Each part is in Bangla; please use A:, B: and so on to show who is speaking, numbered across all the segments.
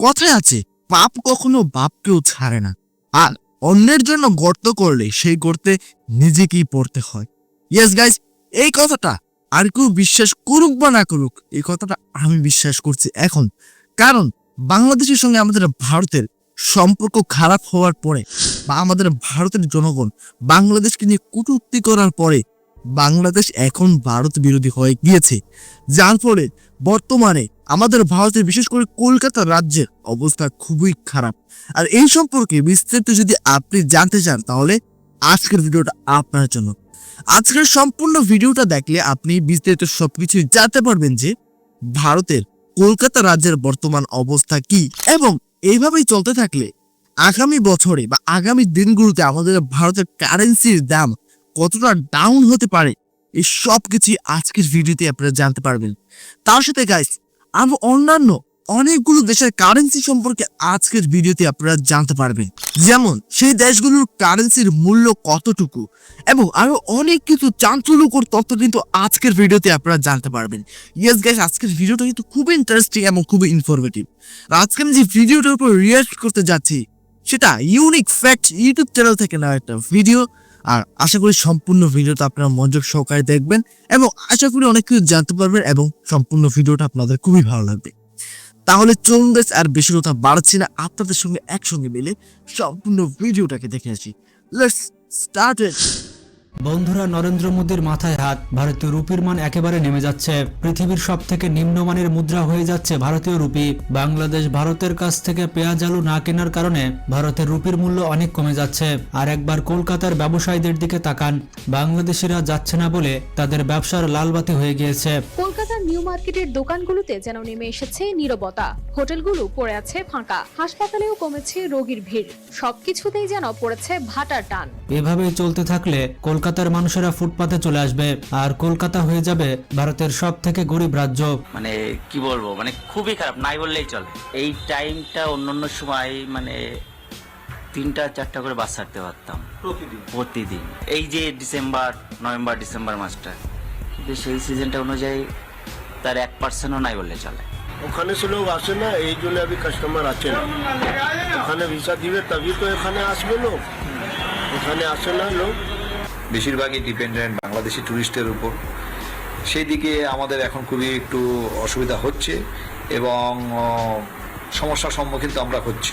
A: কথায় আছে, পাপ কখনো বাপকেও ছাড়ে না। আর অন্যের জন্য গর্ত করলে সেই গর্তে নিজেকেই পড়তে হয়। ইয়েস গাইজ এই কথাটা আর কেউ বিশ্বাস করুক বা না করুক, এই কথাটা আমি বিশ্বাস করছি এখন। কারণ বাংলাদেশের সঙ্গে আমাদের ভারতের সম্পর্ক খারাপ হওয়ার পরে বা আমাদের ভারতের জনগণ বাংলাদেশকে নিয়ে কটূক্তি করার পরে বাংলাদেশ এখন ভারত বিরোধী হয়ে গিয়েছে। যার ফলে বর্তমানে আমাদের ভারতের বিশেষ করে কলকাতা রাজ্যের অবস্থা খুবই খারাপ। আর এই সম্পর্কে বিস্তারিত যদি আপনি জানতে চান, তাহলে আজকের ভিডিওটা আপনার জন্য। আজকের সম্পূর্ণ ভিডিওটা দেখলে আপনি বিস্তারিত সবকিছু জানতে পারবেন যে ভারতের কলকাতা রাজ্যের বর্তমান অবস্থা কি এবং এইভাবেই চলতে থাকলে আগামী বছরে বা আগামী দিনগুলোতে আমাদের ভারতের কারেন্সির দাম কতটা ডাউন হতে পারে, এই সব কিছুই আজকের ভিডিওতে আপনারা জানতে পারবেন। তার সাথে গাইস আরও অন্যান্য অনেকগুলো দেশের কারেন্সি সম্পর্কে আজকের ভিডিওতে আপনারা জানতে পারবেন। যেমন, সেই দেশগুলোর কারেন্সির মূল্য কতটুকু এবং আরও অনেক কিছু চাঞ্চল্যকর তথ্য কিন্তু আজকের ভিডিওতে আপনারা জানতে পারবেন। ইয়েস গাইস আজকের ভিডিওটা কিন্তু খুবই ইন্টারেস্টিং এবং খুবই ইনফরমেটিভ আজকে আমি যে ভিডিওটার উপর রিয়াক্ট করতে যাচ্ছি, সেটা ইউনিক ফ্যাক্ট ইউটিউব চ্যানেল থেকে নেওয়া একটা ভিডিও আর আশা করি সম্পূর্ণ ভিডিওটা আপনারা মনোযোগ সহকারে দেখবেন এবং আশা করি অনেক কিছু জানতে পারবেন এবং সম্পূর্ণ ভিডিওটা আপনাদের খুবই ভালো লাগবে। তাহলে চলুন দেশ আর বেশি কথা বাড়াচ্ছি না, আপনাদের সঙ্গে একসঙ্গে মিলে সম্পূর্ণ ভিডিওটাকে দেখে আসি। লেটস স্টার্ট
B: বন্ধুরা নরেন্দ্র মোদীর মাথায় হাত। ভারতীয় রুপির মান একেবারে নেমে যাচ্ছে। পৃথিবীর সব থেকে নিম্নমানের মুদ্রা হয়ে যাচ্ছে ভারতীয় রুপি। বাংলাদেশ ভারতের কাছ থেকে পেঁয়াজ আলু না কেনার কারণে ভারতের রুপির মূল্য অনেক কমে যাচ্ছে। আর একবার কলকাতার ব্যবসায়ীদের দিকে তাকান। বাংলাদেশিরা যাচ্ছে না বলে তাদের ব্যবসার লালবাতি হয়ে গিয়েছে।
C: কলকাতার নিউ মার্কেটের দোকানগুলোতে যেন নেমে এসেছে নীরবতা। হোটেলগুলো পড়ে আছে ফাঁকা। হাসপাতালেও কমেছে রোগীর ভিড়। সবকিছুতেই যেন পড়েছে ভাটার টান।
B: এভাবে চলতে থাকলে কলকাতার মানুষেরা ফুটপাতে চলে আসবে। আর কলকাতা হয়ে যাবে ভারতের সব থেকে গরিব রাজ্য।
D: মানে কি বলব মানে খুবই খারাপ নাই বললেই চলে। এই টাইমটা অন্য অন্য সময় মানে তিনটা চারটা করে বাস ছাড়তে পারতাম। প্রতিদিন? প্রতিদিন। এই যে ডিসেম্বর নভেম্বর ডিসেম্বর মাসটা কিন্তু সেই সিজনটা অনুযায়ী তার এক পার্সেন্টও নাই বললে চলে।
E: ওখানে সে লোক আসে না এই জন্য আমি কাস্টমার আছে না। ওখানে ভিসা দিবে তবে তো এখানে আসবে লোক। এখানে আসে না লোক।
F: বেশিরভাগই ডিপেন্ডেন্ট বাংলাদেশি ট্যুরিস্টের উপর। সেই দিকে আমাদের এখন খুবই একটু অসুবিধা হচ্ছে এবং সমস্যার সম্মুখীন তো আমরা হচ্ছি।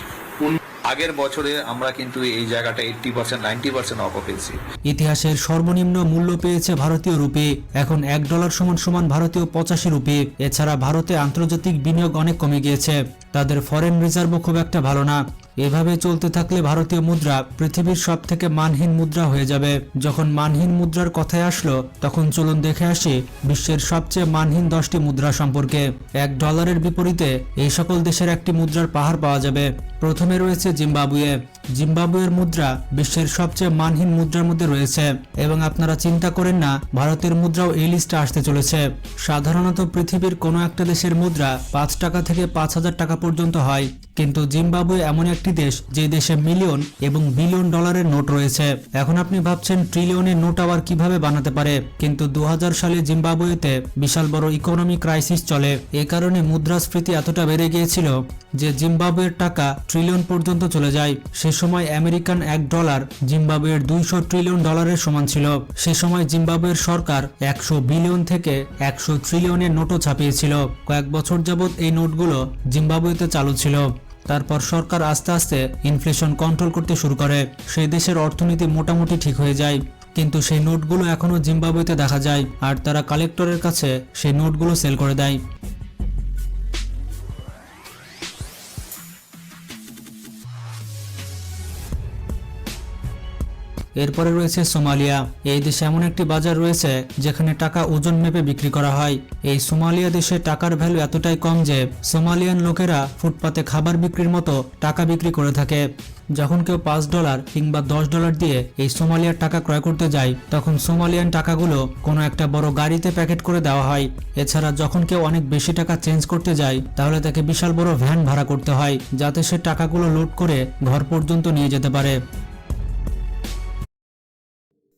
F: আগের বছরে আমরা কিন্তু এই জায়গাটা eighty percent ninety percent off পেয়েছি।
B: ইতিহাসের সর্বনিম্ন মূল্য পেয়েছে ভারতীয় রূপে, এখন এক ডলার সমান সমান ভারতীয় পঁচাশি রুপি। এছাড়া ভারতে আন্তর্জাতিক বিনিয়োগ অনেক কমে গিয়েছে। তাদের ফরেন রিজার্ভও খুব একটা ভালো না। এভাবে চলতে থাকলে ভারতীয় মুদ্রা পৃথিবীর সব থেকে মানহীন মুদ্রা হয়ে যাবে। যখন মানহীন মুদ্রার কথায় আসলো, তখন চলুন দেখে আসি বিশ্বের সবচেয়ে মানহীন দশটি মুদ্রা সম্পর্কে। এক ডলারের বিপরীতে এই সকল দেশের একটি মুদ্রার পাহাড় পাওয়া যাবে। প্রথমে রয়েছে জিম্বাবুয়ে। জিম্বাবুয়ের মুদ্রা বিশ্বের সবচেয়ে মানহীন মুদ্রার মধ্যে রয়েছে। এবং আপনারা চিন্তা করেন না, ভারতের মুদ্রাও এই লিস্টে আসতে চলেছে। সাধারণত পৃথিবীর কোনো একটা দেশের মুদ্রা পাঁচ টাকা থেকে পাঁচ হাজার টাকা পর্যন্ত হয়। কিন্তু জিম্বাবুয়ে এমন একটি দেশ যে দেশে মিলিয়ন এবং বিলিয়ন ডলারের নোট রয়েছে। এখন আপনি ভাবছেন, ট্রিলিয়নের নোট আবার কীভাবে বানাতে পারে? কিন্তু দু সালে জিম্বাবুয়েতে বিশাল বড় ইকোনমি ক্রাইসিস চলে। এ কারণে মুদ্রাস্ফীতি এতটা বেড়ে গিয়েছিল যে জিম্বাবুয়ের টাকা ট্রিলিয়ন পর্যন্ত চলে যায়। সে সময় আমেরিকান এক ডলার জিম্বাবুয়ের দুইশো ট্রিলিয়ন ডলারের সমান ছিল। সে সময় জিম্বাবুয়ের সরকার একশো বিলিয়ন থেকে একশো ট্রিলিয়নের নোটও ছাপিয়েছিল। কয়েক বছর যাবৎ এই নোটগুলো জিম্বাবুয়েতে চালু ছিল। তারপর সরকার আস্তে আস্তে ইনফ্লেশন কন্ট্রোল করতে শুরু করে। সেই দেশের অর্থনীতি মোটামুটি ঠিক হয়ে যায়। কিন্তু সেই নোটগুলো এখনও জিম্বাবুয়েতে দেখা যায়। আর তারা কালেক্টরের কাছে সেই নোটগুলো সেল করে দেয়। এরপরে রয়েছে সোমালিয়া। এই দেশে এমন একটি বাজার রয়েছে যেখানে টাকা ওজন মেপে বিক্রি করা হয়। এই সোমালিয়া দেশে টাকার ভ্যালু এতটাই কম যে সোমালিয়ান লোকেরা ফুটপাতে খাবার বিক্রির মতো টাকা বিক্রি করে থাকে। যখন কেউ পাঁচ ডলার কিংবা দশ ডলার দিয়ে এই সোমালিয়ার টাকা ক্রয় করতে যায়, তখন সোমালিয়ান টাকাগুলো কোনো একটা বড় গাড়িতে প্যাকেট করে দেওয়া হয়। এছাড়া যখন কেউ অনেক বেশি টাকা চেঞ্জ করতে যায়, তাহলে তাকে বিশাল বড় ভ্যান ভাড়া করতে হয়, যাতে সে টাকাগুলো লোড করে ঘর পর্যন্ত নিয়ে যেতে পারে।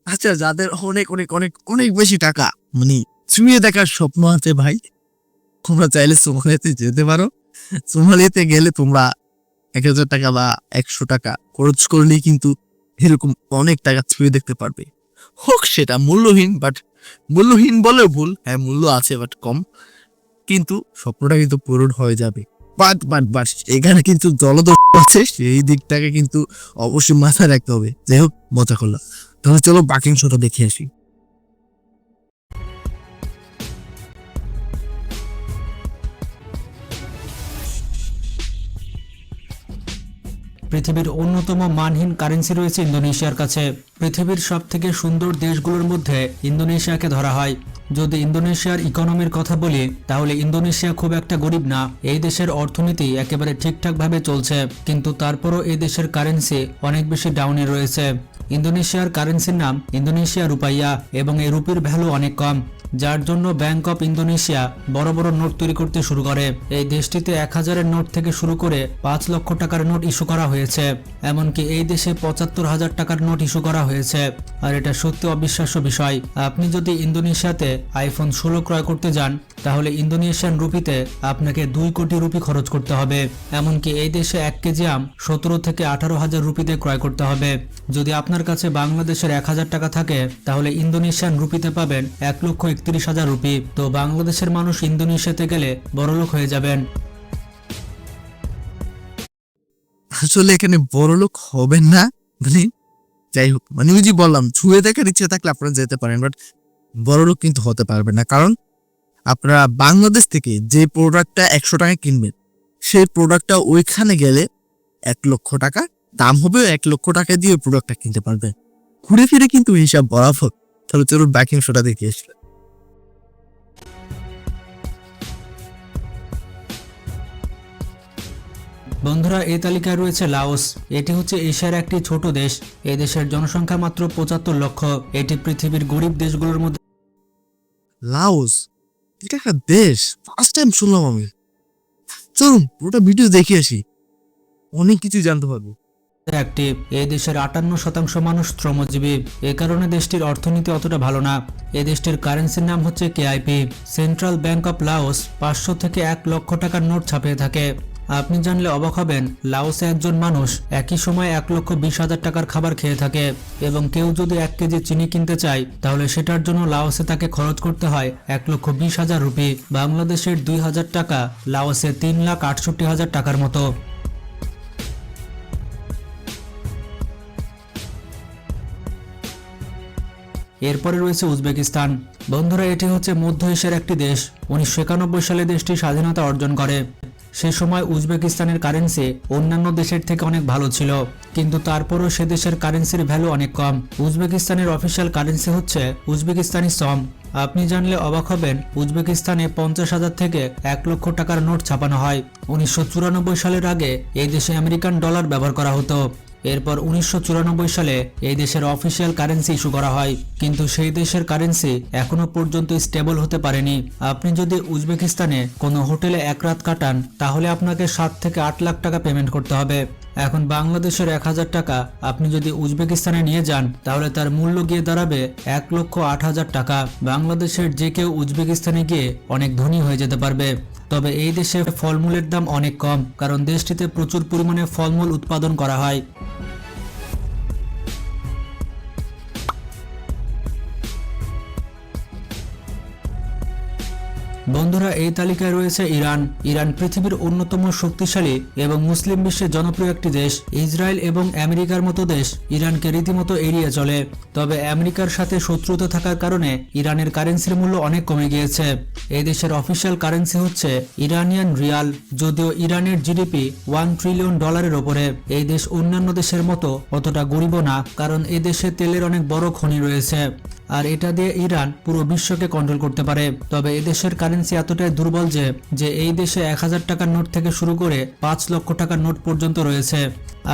A: আচ্ছা যাদের অনেক অনেক অনেক অনেক বেশি টাকা মানে ছুঁয়ে দেখার স্বপ্ন আছে ভাই, তোমরা চাইলে সোমালিয়াতে যেতে পারো। সোমালিয়াতে গেলে তোমরা এক হাজার টাকা বা একশো টাকা খরচ করলেই কিন্তু এরকম অনেক টাকা ছুঁয়ে দেখতে পারবে। হোক, সেটা মূল্যহীন বাট মূল্যহীন বলেও ভুল হ্যাঁ মূল্য আছে বাট কম। কিন্তু স্বপ্নটা কিন্তু পূরণ হয়ে যাবে। বাট বাট বাট এখানে কিন্তু জলদস্যু আছে, সেই দিকটাকে কিন্তু অবশ্যই মাথায় রাখতে হবে। যাই হোক, মজা করলাম। তাহলে চলো বাকিং শোটা দেখে আসি।
B: পৃথিবীর অন্যতম মানহীন কারেন্সি রয়েছে ইন্দোনেশিয়ার কাছে। পৃথিবীর সব থেকে সুন্দর দেশগুলোর মধ্যে ইন্দোনেশিয়াকে ধরা হয়। যদি ইন্দোনেশিয়ার ইকোনমির কথা বলি, তাহলে ইন্দোনেশিয়া খুব একটা গরিব না। এই দেশের অর্থনীতি একেবারে ঠিকঠাকভাবে চলছে, কিন্তু তারপরও এই দেশের কারেন্সি অনেক বেশি ডাউনে রয়েছে। ইন্দোনেশিয়ার কারেন্সির নাম ইন্দোনেশিয়া রুপাইয়া, এবং এই রুপির ভ্যালু অনেক কম, যার জন্য ব্যাংক অফ ইন্দোনেশিয়া বড় বড় নোট তৈরি করতে শুরু করে। এই দেশটিতে এক হাজারের নোট থেকে শুরু করে পাঁচ লক্ষ টাকার নোট ইস্যু করা হয়েছে, এমনকি এই দেশে পঁচাত্তর হাজার টাকার নোট ইস্যু করা হয়েছে। আর এটা সত্যি অবিশ্বাস্য বিষয়। আপনি যদি ইন্দোনেশিয়াতে আইফোন ষোলো ক্রয় করতে যান, তাহলে ইন্দোনেশিয়ান রুপিতে আপনাকে দুই কোটি রুপি খরচ করতে হবে। এমনকি এই দেশে এক কেজি আম সতেরো থেকে আঠারো হাজার রুপিতে ক্রয় করতে হবে। যদি আপনার কাছে বাংলাদেশের এক হাজার টাকা থাকে, তাহলে ইন্দোনেশিয়ান রুপিতে পাবেন এক লক্ষ একত্রিশ হাজার রুপি। তো বাংলাদেশের মানুষ ইন্দোনেশিয়াতে গেলে বড়লোক হয়ে যাবেন।
A: আসলে এখানে বড় লোক হবেন না মানে যাই হোক মানে ওই যে বললাম, ছুঁয়ে দেখার ইচ্ছে থাকলে আপনারা যেতে পারেন বাট বড় লোক কিন্তু হতে পারবে না। কারণ আপনারা বাংলাদেশ থেকে যে প্রোডাক্টটা একশো টাকা কিনবেন, সেই প্রোডাক্টটা ওইখানে গেলে এক লক্ষ টাকা, দাম হবে এক লক্ষ টাকা দিয়ে প্রোডাক্টটা কিনতে পারবেন। ঘুরে ফিরে কিন্তু হিসাব বরাবর। তাহলে চলুন বাকি অংশটা দেখে আসলে
B: বন্ধুরা এই তালিকায় রয়েছে লাওস। এটি হচ্ছে এশিয়ার একটি ছোট দেশ। এই দেশের জনসংখ্যা মাত্র পঁচাত্তর লক্ষ। এটি পৃথিবীর গরিব দেশগুলোর মধ্যে
A: লাওস? এটা একটা দেশ। ফার্স্ট টাইম শুনলাম আমি। চলুন পুরোটা ভিডিও দেখে আসি। অনেক কিছু জানতে পারব।
B: একটি এই দেশের আটান্ন শতাংশ মানুষ শ্রমজীবী। এ কারণে দেশটির অর্থনীতি অতটা ভালো না। এ দেশটির কারেন্সির নাম হচ্ছে KIP central bank of Laos পাঁচশো থেকে এক লক্ষ টাকার নোট ছাপিয়ে থাকে। আপনি জানলে অবাক হবেন, লাওসে একজন মানুষ একই সময় এক লক্ষ বিশ হাজার টাকার খাবার খেয়ে থাকে এবং কেউ যদি এক কেজি চিনি কিনতে চায়, তাহলে সেটার জন্য লাওসে তাকে খরচ করতে হয় এক লক্ষ বিশ হাজার রুপি। বাংলাদেশের দুই হাজার টাকা লাওসে তিন লাখ আটষট্টি হাজার টাকার মতো। এরপরে রয়েছে উজবেকিস্তান। বন্ধুরা, এটি হচ্ছে মধ্য এশিয়ার একটি দেশ। উনিশশো একানব্বই সালে দেশটি স্বাধীনতা অর্জন করে। সে সময় উজবেকিস্তানের কারেন্সি অন্যান্য দেশের থেকে অনেক ভালো ছিল, কিন্তু তারপরও সে দেশের কারেন্সির ভ্যালু অনেক কম। উজবেকিস্তানের অফিসিয়াল কারেন্সি হচ্ছে উজবেকিস্তানি সম আপনি জানলে অবাক হবেন, উজবেকিস্তানে পঞ্চাশ হাজার থেকে এক লক্ষ টাকার নোট ছাপানো হয়। উনিশশো চুরানব্বই সালের আগে এই দেশে আমেরিকান ডলার ব্যবহার করা হতো। এরপর উনিশশো চুরানব্বই সালে এই দেশের অফিসিয়াল কারেন্সি ইস্যু করা হয়। কিন্তু সেই দেশের কারেন্সি এখনও পর্যন্ত স্টেবল হতে পারেনি। আপনি যদি উজবেকিস্তানে কোনো হোটেলে এক রাত কাটান, তাহলে আপনাকে সাত থেকে আট লাখ টাকা পেমেন্ট করতে হবে। এখন বাংলাদেশের এক হাজার টাকা আপনি যদি উজবেকিস্তানে নিয়ে যান, তাহলে তার মূল্য গিয়ে দাঁড়াবে এক লক্ষ আট হাজার টাকা। বাংলাদেশের যে কেউ উজবেকিস্তানে গিয়ে অনেক ধনী হয়ে যেতে পারবে। তবে এই দেশে ফলমূলের দাম অনেক কম, কারণ দেশটিতে প্রচুর পরিমাণে ফলমূল উৎপাদন করা হয়। বন্ধুরা, এই তালিকায় রয়েছে ইরান। ইরান পৃথিবীর অন্যতম শক্তিশালী এবং মুসলিম বিশ্বের জনপ্রিয় একটি দেশ, ইসরায়েল এবং আমেরিকার মতো দেশ। ইরানকে রীতিমতো এড়িয়ে চলে। তবে আমেরিকার সাথে শত্রুতা থাকার কারণে ইরানের কারেন্সির মূল্য অনেক কমে গিয়েছে। এই দেশের অফিসিয়াল কারেন্সি হচ্ছে ইরানিয়ান রিয়াল, যদিও ইরানের জিডিপি ওয়ান ট্রিলিয়ন ডলারের ওপরে। এই দেশ অন্যান্য দেশের মতো অতটা গরিব না, কারণ এ দেশে তেলের অনেক বড় খনি রয়েছে। আর এটা দিয়ে ইরান পুরো বিশ্বকে কন্ট্রোল করতে পারে। তবে এদেশের কারেন্সি এতটাই দুর্বল যে যে এই দেশে এক হাজার টাকার নোট থেকে শুরু করে পাঁচ লক্ষ টাকার নোট পর্যন্ত রয়েছে।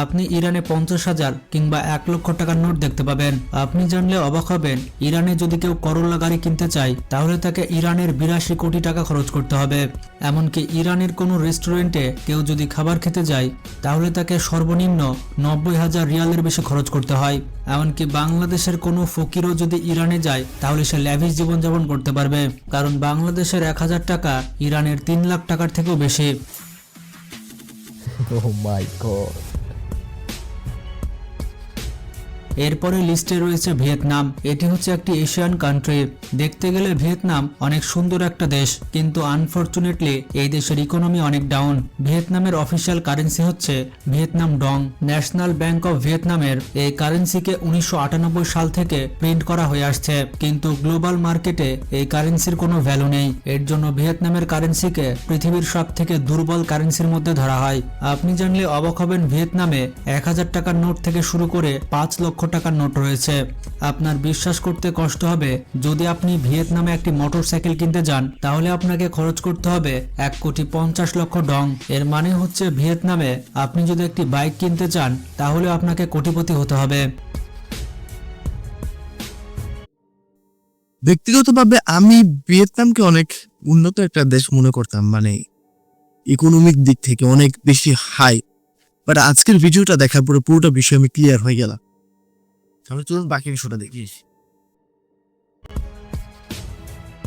B: আপনি ইরানে পঞ্চাশ হাজার কিংবা এক লক্ষ টাকার নোট দেখতে পাবেন। আপনি জানলে অবাক হবেন, ইরানে যদি কেউ করোলা গাড়ি কিনতে চায়, তাহলে তাকে ইরানের বিরাশি কোটি টাকা খরচ করতে হবে। এমনকি ইরানের কোনো রেস্টুরেন্টে কেউ যদি খাবার খেতে যায়, তাহলে তাকে সর্বনিম্ন নব্বই হাজার রিয়ালের বেশি খরচ করতে হয়। এমনকি বাংলাদেশের কোনো ফকিরও যদি ইরানে ইরানে যায়, তাহলে সে ল্যাভিস জীবনযাপন করতে পারবে। কারণ বাংলাদেশের এক হাজার টাকা ইরানের তিন লাখ টাকার থেকেও বেশি।
A: oh
B: এরপরে লিস্টে রয়েছে ভিয়েতনাম। এটি হচ্ছে একটি এশিয়ান কান্ট্রি দেখতে গেলে ভিয়েতনাম অনেক সুন্দর একটা দেশ, কিন্তু আনফরচুনেটলি এই দেশের ইকোনমি অনেক ডাউন ভিয়েতনামের অফিসিয়াল কারেন্সি হচ্ছে Vietnam dong. National bank of ভিয়েতনামের এই কারেন্সিকে উনিশশো আটানব্বই সাল থেকে প্রিন্ট করা হয়ে আসছে, কিন্তু গ্লোবাল মার্কেটে এই কারেন্সির কোনো ভ্যালু নেই। এর জন্য ভিয়েতনামের কারেন্সিকে পৃথিবীর সব থেকে দুর্বল কারেন্সির মধ্যে ধরা হয়। আপনি জানলে অবাক হবেন, ভিয়েতনামে এক হাজার টাকার নোট থেকে শুরু করে পাঁচ লক্ষ টাকার নোট রয়েছে। আপনার বিশ্বাস করতে কষ্ট হবে। যদি আপনি ভিয়েতনামে একটি মোটরসাইকেল কিনতে যান, তাহলে আপনাকে খরচ করতে হবে এক কোটি পঞ্চাশ লক্ষ ডং। এর মানে হচ্ছে ভিয়েতনামে আপনি যদি একটি বাইক কিনতে চান, তাহলে আপনাকে কোটিপতি হতে হবে।
A: ব্যক্তিগতভাবে আমি ভিয়েতনামকে অনেক উন্নত একটা দেশ মনে করতাম মানে ইকোনমিক দিক থেকে অনেক বেশি হাই বাট আজকের ভিডিওটা দেখার পরে পুরোটা বিষয় আমি ক্লিয়ার হয়ে গেলাম। তাহলে চলুন বাকি বিষয়টা দেখিস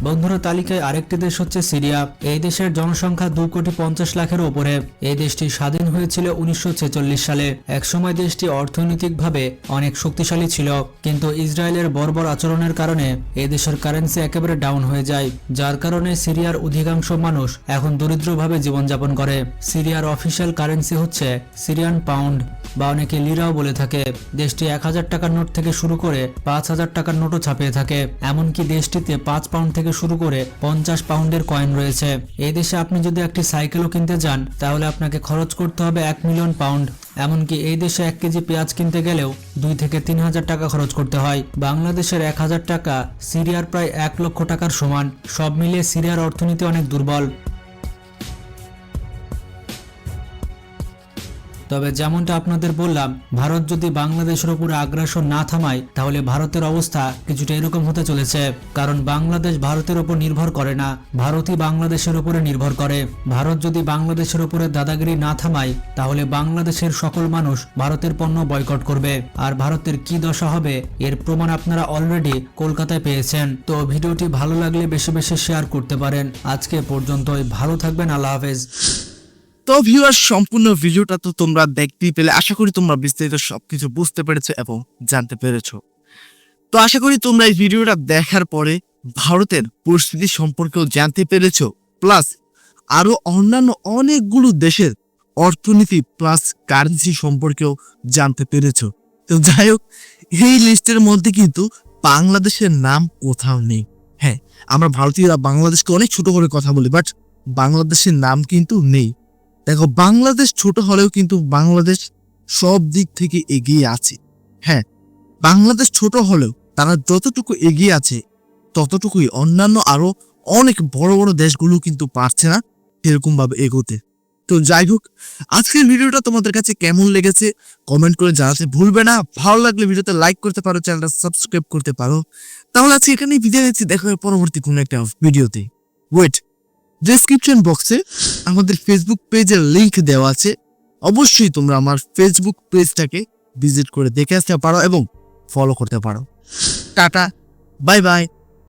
B: বন্ধুরা, তালিকায় আরেকটি দেশ হচ্ছে সিরিয়া। এই দেশের জনসংখ্যা দু কোটি পঞ্চাশ লাখের ওপরে। এই দেশটি স্বাধীন হয়েছিল উনিশশো ছেচল্লিশ সালে। একসময় দেশটি অর্থনৈতিকভাবে অনেক শক্তিশালী ছিল, কিন্তু ইসরায়েলের বর্বর আচরণের কারণে এই দেশের কারেন্সি একেবারে ডাউন হয়ে যায়, যার কারণে সিরিয়ার অধিকাংশ মানুষ এখন দরিদ্রভাবে জীবনযাপন করে। সিরিয়ার অফিসিয়াল কারেন্সি হচ্ছে সিরিয়ান পাউন্ড বা অনেকে লিরাও বলে থাকে, দেশটি এক হাজার টাকার নোট থেকে শুরু করে পাঁচ হাজার টাকার নোটও ছাপিয়ে থাকে। এমনকি দেশটিতে পাঁচ পাউন্ড থেকে শুরু করে পঞ্চাশ পাউন্ডের কয়েন রয়েছে। এই দেশে আপনি যদি একটি সাইকেলও কিনতে যান তাহলে আপনাকে খরচ করতে হবে এক মিলিয়ন পাউন্ড। এমনকি এই দেশে এক কেজি পেঁয়াজ কিনতে গেলেও দুই থেকে তিন হাজার টাকা খরচ করতে হয়। বাংলাদেশের এক হাজার টাকা সিরিয়ার প্রায় এক লক্ষ টাকার সমান। সব মিলিয়ে সিরিয়ার অর্থনীতি অনেক দুর্বল। তবে যেমনটা আপনাদের বললাম, ভারত যদি বাংলাদেশের উপরে আগ্রাসন না থামায়, তাহলে ভারতের অবস্থা কিছুটা এরকম হতে চলেছে। কারণ বাংলাদেশ ভারতের উপর নির্ভর করে না, ভারতই বাংলাদেশের উপরে নির্ভর করে। ভারত যদি বাংলাদেশের উপরে দাদাগিরি না থামায়, তাহলে বাংলাদেশের সকল মানুষ ভারতের পণ্য বয়কট করবে। আর ভারতের কি দশা হবে, এর প্রমাণ আপনারা অলরেডি কলকাতায় পেয়েছেন। তো ভিডিওটি ভালো লাগলে বেশি বেশি শেয়ার করতে পারেন। আজকে পর্যন্তই, ভালো থাকবেন, আল্লাহ হাফেজ।
A: তো ভিউয়ার সম্পূর্ণ ভিডিওটা তো তোমরা দেখতেই পেলে। আশা করি তোমরা বিস্তারিত সবকিছু বুঝতে পেরেছ এবং জানতে পেরেছ। তো আশা করি তোমরা এই ভিডিওটা দেখার পরে ভারতের পরিস্থিতি সম্পর্কেও জানতে পেরেছ। প্লাস আরও অন্যান্য অনেকগুলো দেশের অর্থনীতি প্লাস কারেন্সি সম্পর্কেও জানতে পেরেছ। তো যাই হোক, এই লিস্টের মধ্যে কিন্তু বাংলাদেশের নাম কোথাও নেই। হ্যাঁ আমরা ভারতীয়রা বাংলাদেশকে অনেক ছোট করে কথা বলি বাট বাংলাদেশের নাম কিন্তু নেই। দেখো, বাংলাদেশ ছোট হলেও কিন্তু বাংলাদেশ সব দিক থেকে এগিয়ে আছে। হ্যাঁ বাংলাদেশ ছোট হলেও তারা যতটুকু এগিয়ে আছে, ততটুকুই। অন্যান্য আরও অনেক বড় বড় দেশগুলো কিন্তু পারছে না সেরকম ভাবে এগোতে। তো যাই হোক, আজকের ভিডিওটা তোমাদের কাছে কেমন লেগেছে কমেন্ট করে জানাতে ভুলবে না। ভালো লাগলে ভিডিওতে লাইক করতে পারো, চ্যানেলটা সাবস্ক্রাইব করতে পারো। তাহলে আজকে এখানেই বিদায় নিচ্ছি, দেখা হবে পরবর্তী কোনো একটা ভিডিওতে। ওয়েট ডেসক্রিপশন বক্সে আমাদের ফেসবুক পেজের লিংক দেওয়া আছে। অবশ্যই তোমরা আমার ফেসবুক পেজটাকে ভিজিট করে দেখে আসতে পারো এবং ফলো করতে পারো। Tata bye bye